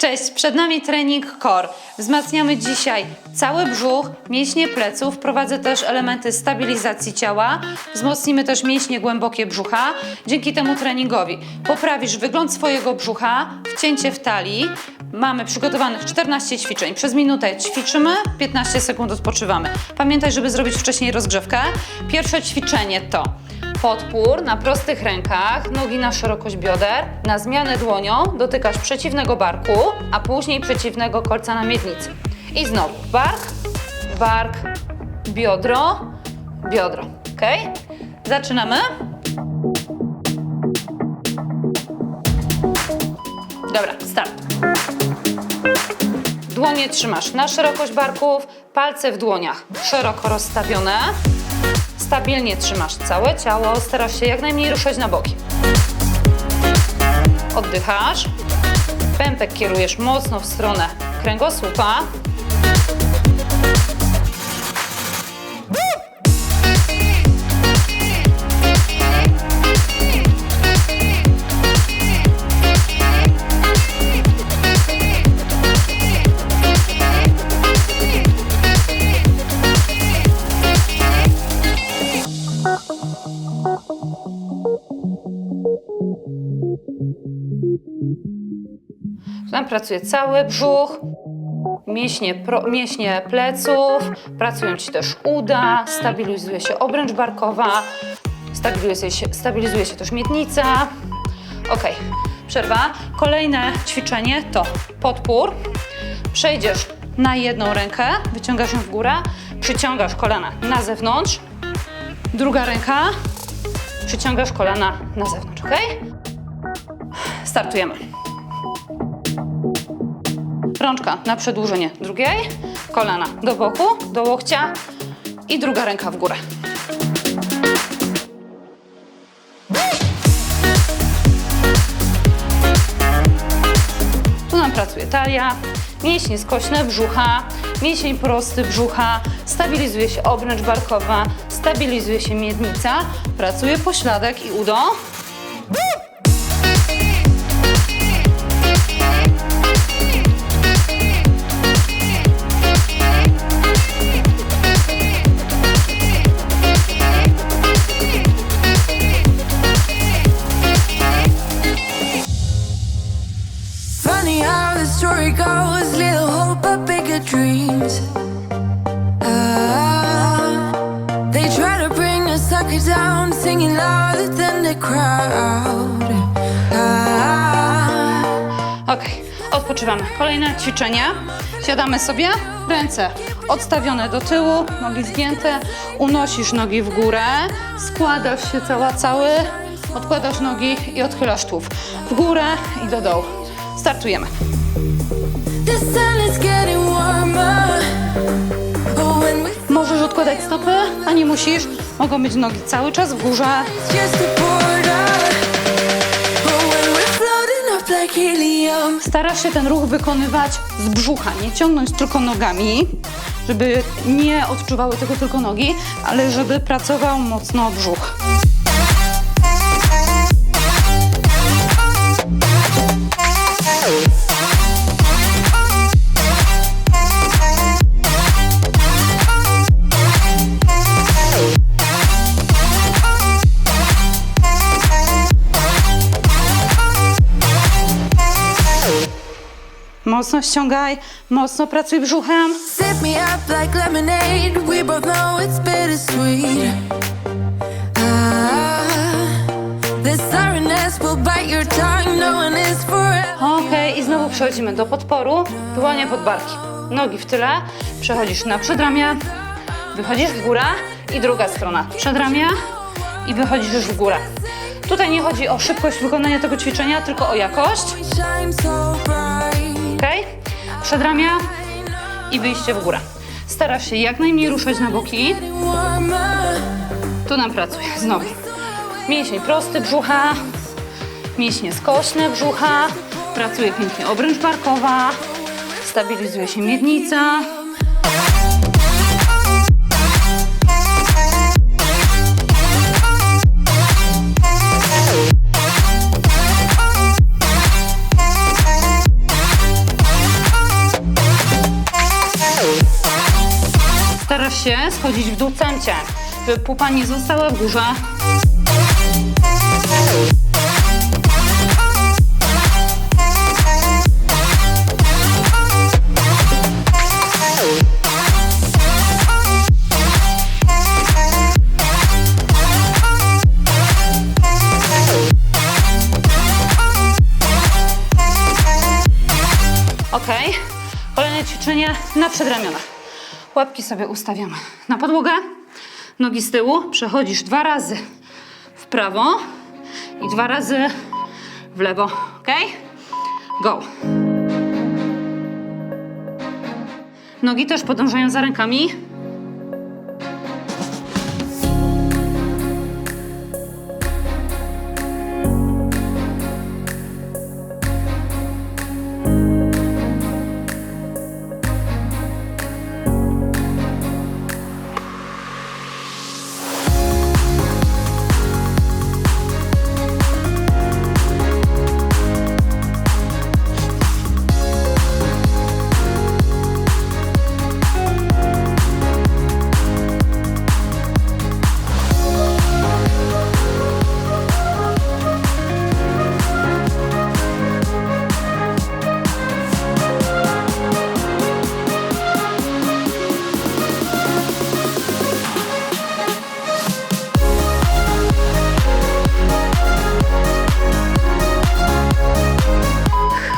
Cześć, przed nami trening core. Wzmacniamy dzisiaj cały brzuch, mięśnie pleców, wprowadzę też elementy stabilizacji ciała, wzmocnimy też mięśnie głębokie brzucha. Dzięki temu treningowi poprawisz wygląd swojego brzucha, wcięcie w talii. Mamy przygotowanych 14 ćwiczeń. Przez minutę ćwiczymy, 15 sekund odpoczywamy. Pamiętaj, żeby zrobić wcześniej rozgrzewkę. Pierwsze ćwiczenie to podpór na prostych rękach, nogi na szerokość bioder. Na zmianę dłonią dotykasz przeciwnego barku, a później przeciwnego kolca na miednicy. I znowu bark, bark, biodro, biodro. Ok? Zaczynamy. Dobra, start. Dłonie trzymasz na szerokość barków, palce w dłoniach szeroko rozstawione. Stabilnie trzymasz całe ciało, starasz się jak najmniej ruszać na boki. Oddychasz. Pępek kierujesz mocno w stronę kręgosłupa. Tam pracuje cały brzuch, mięśnie, pro, mięśnie pleców, pracują Ci też uda, stabilizuje się obręcz barkowa, stabilizuje się, stabilizuje się też miednica. Ok, przerwa. Kolejne ćwiczenie to podpór. Przejdziesz na jedną rękę, wyciągasz ją w górę, przyciągasz kolana na zewnątrz, druga ręka, przyciągasz kolana na zewnątrz, ok? Startujemy. Rączka na przedłużenie drugiej, kolana do boku, do łokcia i druga ręka w górę. Tu nam pracuje talia, mięśnie skośne brzucha, mięsień prosty brzucha, stabilizuje się obręcz barkowa, stabilizuje się miednica, pracuje pośladek i udo. Ok, odpoczywamy. Kolejne ćwiczenie. Siadamy sobie, ręce odstawione do tyłu, nogi zgięte, unosisz nogi w górę, składasz się cała cały, odkładasz nogi i odchylasz tułów. W górę i do dołu. Startujemy. Możesz odkładać stopy, a nie musisz. Mogą być nogi cały czas w górze. Starasz się ten ruch wykonywać z brzucha, nie ciągnąć tylko nogami, żeby nie odczuwały tego tylko nogi, ale żeby pracował mocno brzuch. Mocno ściągaj, mocno pracuj brzuchem. Set me up like lemonade. We both know it's bittersweet. Ah. No. Okej, i znowu przechodzimy do podporu. Dłonie pod barki. Nogi w tyle. Przechodzisz na przedramię, wychodzisz w górę i druga strona. Przedramię i wychodzisz już w górę. Tutaj nie chodzi o szybkość wykonania tego ćwiczenia, tylko o jakość. Ok? Przedramię i wyjście w górę. Starasz się jak najmniej ruszać na boki. Tu nam pracuje znowu. Mięsień prosty brzucha, mięśnie skośne brzucha, pracuje pięknie obręcz barkowa, stabilizuje się miednica. Schodzić w dół cemcie, pupa nie została w górze. Ok. Kolejne ćwiczenie na przedramionach. Łapki sobie ustawiamy na podłogę, nogi z tyłu. Przechodzisz dwa razy w prawo i dwa razy w lewo. Ok? Go. Nogi też podążają za rękami.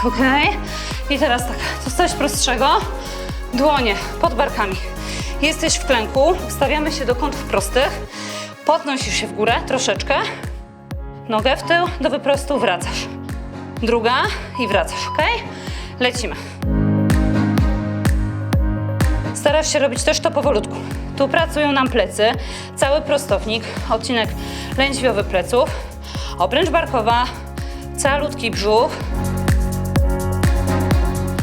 Ok. I teraz tak, to coś prostszego. Dłonie pod barkami. Jesteś w klęku, ustawiamy się do kątów prostych. Podnosisz się w górę troszeczkę. Nogę w tył, do wyprostu wracasz. Druga i wracasz, ok? Lecimy. Starasz się robić też to powolutku. Tu pracują nam plecy, cały prostownik, odcinek lędźwiowy pleców, obręcz barkowa, calutki brzuch,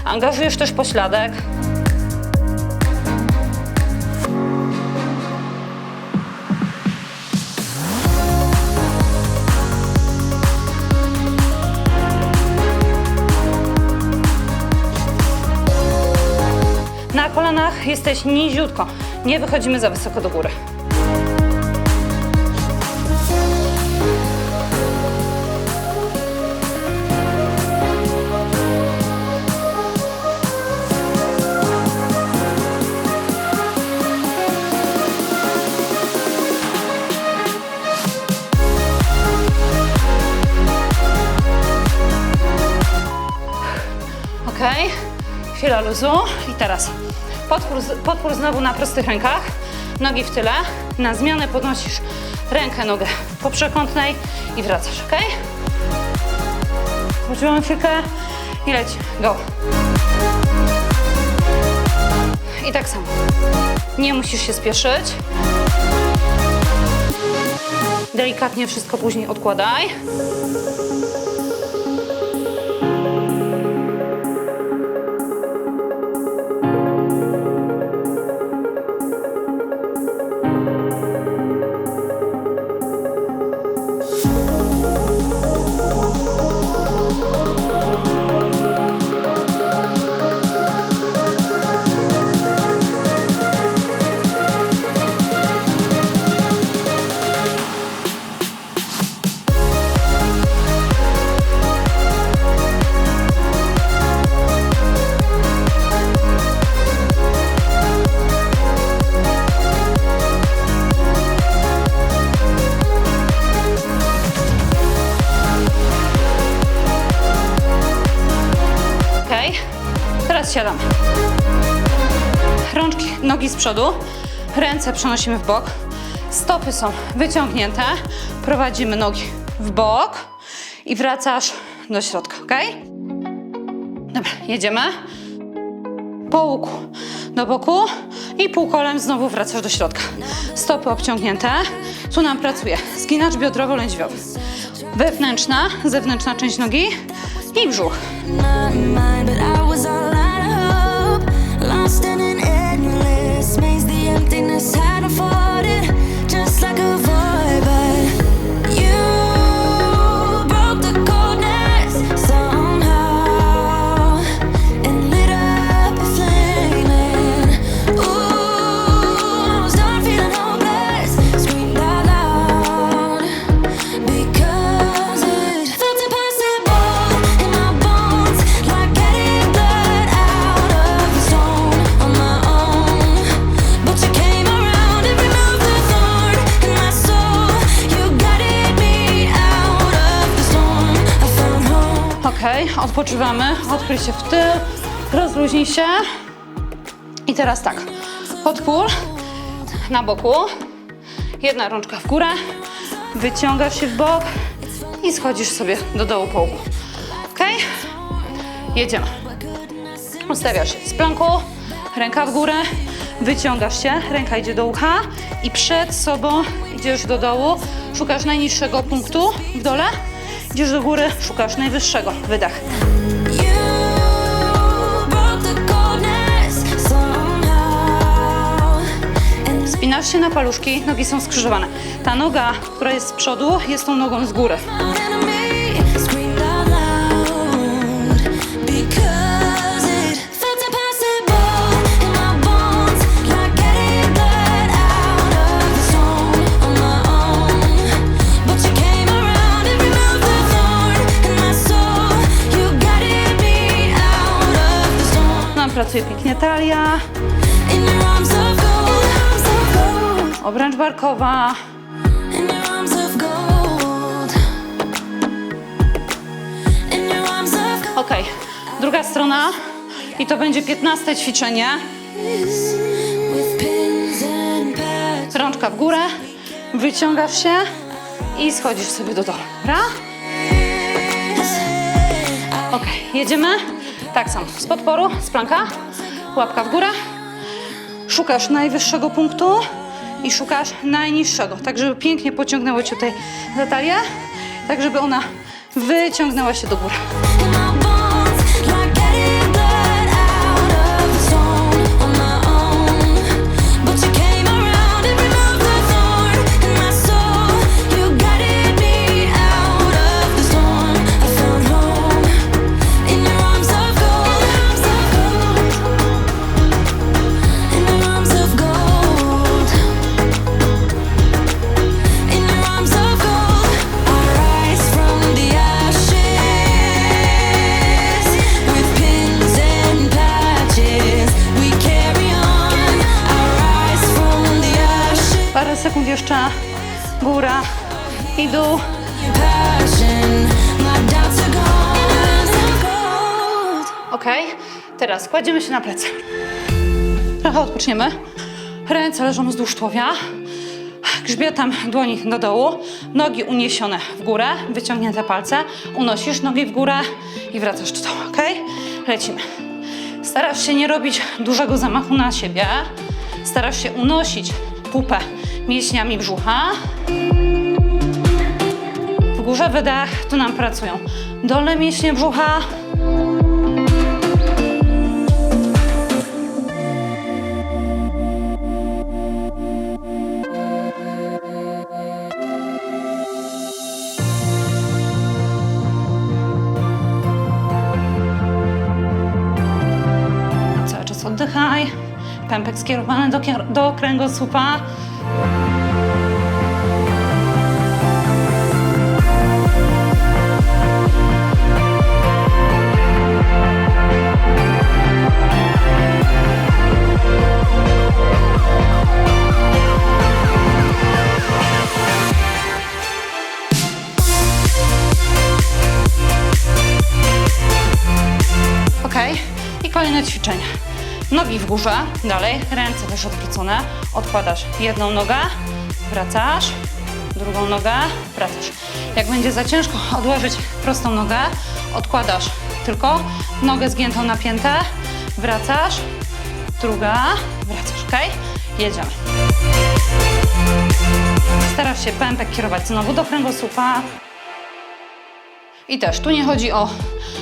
Angażujesz też pośladek. Na kolanach jesteś niziutko. Nie wychodzimy za wysoko do góry. Chwila luzu i teraz podpór, podpór znowu na prostych rękach, nogi w tyle, na zmianę podnosisz rękę, nogę po przekątnej i wracasz, ok? Poczujemy chwilkę i leci, go. I tak samo, nie musisz się spieszyć. Delikatnie wszystko później odkładaj. Teraz siadamy. Rączki, nogi z przodu, ręce przenosimy w bok, stopy są wyciągnięte, prowadzimy nogi w bok i wracasz do środka, ok? Dobra, jedziemy. Po łuku do boku i półkolem znowu wracasz do środka. Stopy obciągnięte, tu nam pracuje zginacz biodrowo-lędźwiowy. Wewnętrzna, zewnętrzna część nogi i brzuch. Odpoczywamy. Odkryj się w tył, rozluźnij się. I teraz tak, podpór na boku, jedna rączka w górę, wyciągasz się w bok i schodzisz sobie do dołu połku. Ok? Jedziemy. Ustawiasz się z planku, ręka w górę, wyciągasz się, ręka idzie do ucha i przed sobą idziesz do dołu, szukasz najniższego punktu w dole, idziesz do góry, szukasz najwyższego, wydech. Spinasz się na paluszki, nogi są skrzyżowane. Ta noga, która jest z przodu, jest tą nogą z góry. Pracuje pięknie talia, obręcz barkowa. Ok, druga strona i to będzie 15 ćwiczenie. Rączka w górę, wyciągasz się i schodzisz sobie do dołu. Dobra? Ok, jedziemy. Tak samo, z podporu, z planka, łapka w górę. Szukasz najwyższego punktu i szukasz najniższego, tak żeby pięknie pociągnęło Cię tutaj za talię, tak żeby ona wyciągnęła się do góry. Sekund jeszcze, góra i dół. Ok, teraz kładziemy się na plecy. Trochę odpoczniemy. Ręce leżą wzdłuż tułowia. Grzbietem dłoni do dołu, nogi uniesione w górę, wyciągnięte palce. Unosisz nogi w górę i wracasz do dołu, ok? Lecimy. Starasz się nie robić dużego zamachu na siebie. Starasz się unosić pupę mięśniami brzucha. W górze wydech, tu nam pracują dolne mięśnie brzucha, Pępek skierowany do, do kręgosłupa. Nogi w górze, dalej, ręce też odwrócone. Odkładasz jedną nogę, wracasz, drugą nogę, wracasz. Jak będzie za ciężko odłożyć prostą nogę, odkładasz tylko nogę zgiętą na piętę, wracasz, druga, wracasz, ok? Jedziemy. Starasz się pępek kierować znowu do kręgosłupa. I też tu nie chodzi o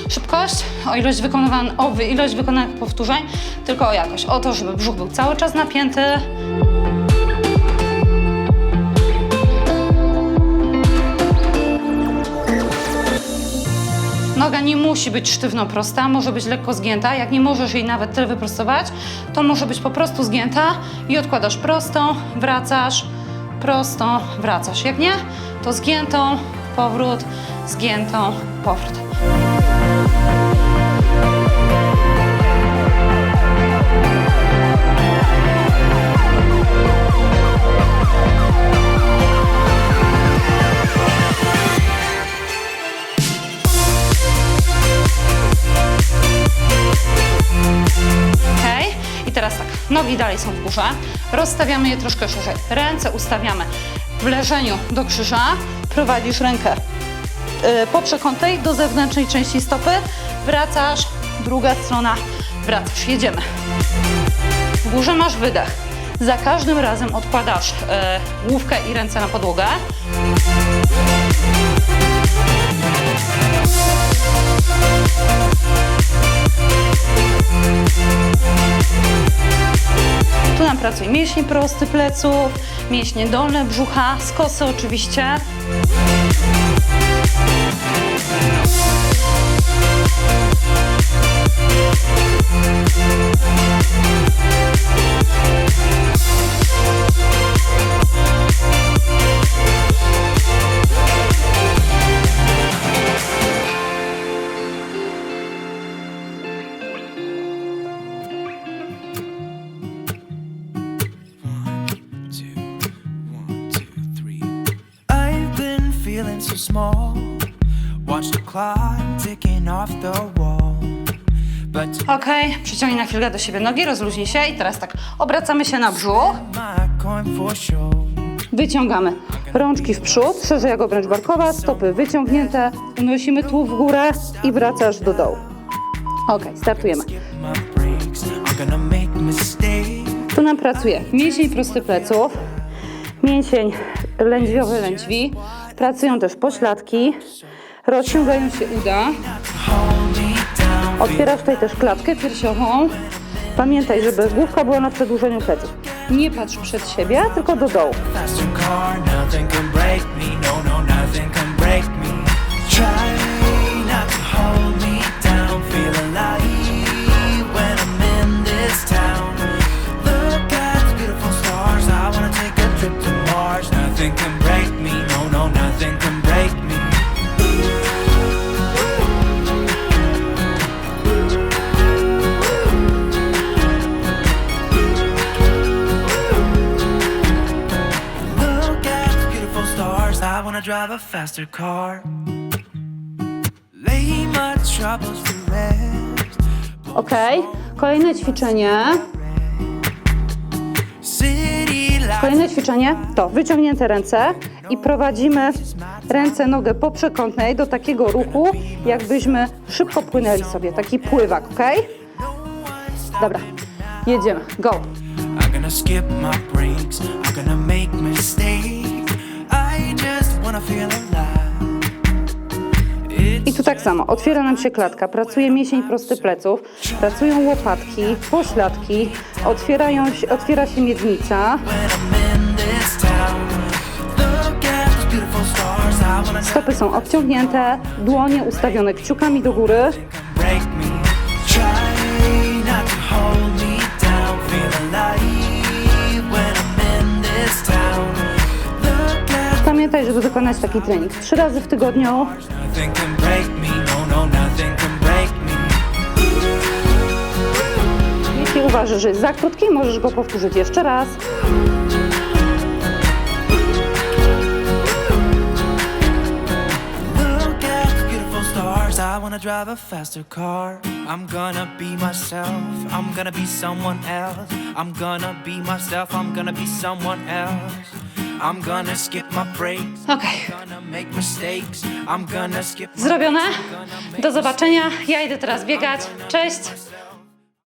szybkość, o ilość, wykonywan- o ilość wykonanych powtórzeń, tylko o jakość. O to, żeby brzuch był cały czas napięty. Noga nie musi być sztywno prosta, może być lekko zgięta. Jak nie możesz jej nawet tyle wyprostować, to może być po prostu zgięta i odkładasz prostą, wracasz, prostą, wracasz. Jak nie, to zgiętą, powrót, zgiętą, powrót. Tak. Nogi dalej są w górze. Rozstawiamy je troszkę szerzej. Ręce ustawiamy w leżeniu do krzyża. Prowadzisz rękę y, po przekątej do zewnętrznej części stopy. Wracasz, druga strona, wracasz. Jedziemy. W górze masz wydech. Za każdym razem odkładasz e, główkę i ręce na podłogę. Tu nam pracuje mięśnie prosty pleców, mięśnie dolne brzucha, skosy oczywiście. So small. Watch the clock ticking off the wall. But to przyciągnij na chwilę do siebie nogi, rozluźnij się i teraz tak, obracamy się na brzuch, my coin for show. wyciągamy rączki w przód, szerzej jak obręcz barkowa, stopy wyciągnięte, unosimy tu w górę i wracasz do dołu. Ok, startujemy. My breaks. I'm gonna make mistakes. Tu nam pracuje mięsień prosty pleców, mięsień lędźwiowy lędźwi, pracują też pośladki, rozciągają się uda, otwierasz tutaj też klatkę piersiową. Pamiętaj, żeby główka była na przedłużeniu pleców. Nie patrz przed siebie, tylko do dołu. A faster car. Lay my troubles to rest. Ok, kolejne ćwiczenie. City lights. Kolejne ćwiczenie to wyciągnięte ręce i prowadzimy ręce, nogę po przekątnej do takiego ruchu, jakbyśmy szybko płynęli sobie, taki pływak, ok? Dobra, jedziemy, go. I'm gonna skip my breaks. I'm gonna make mistakes. I tu tak samo, otwiera nam się klatka, pracuje mięsień prosty pleców, pracują łopatki, pośladki, otwierają się, otwiera się miednica, stopy są obciągnięte, dłonie ustawione kciukami do góry, żeby wykonać taki trening trzy razy w tygodniu. No, no. Jeśli uważasz, że jest za krótki, możesz go powtórzyć jeszcze raz. I wanna drive a faster car. I'm gonna be myself. I'm gonna be someone else. I'm gonna be myself. I'm gonna be someone else. I'm gonna skip my breaks. Okej, zrobione. Do zobaczenia. Ja idę teraz biegać. Cześć.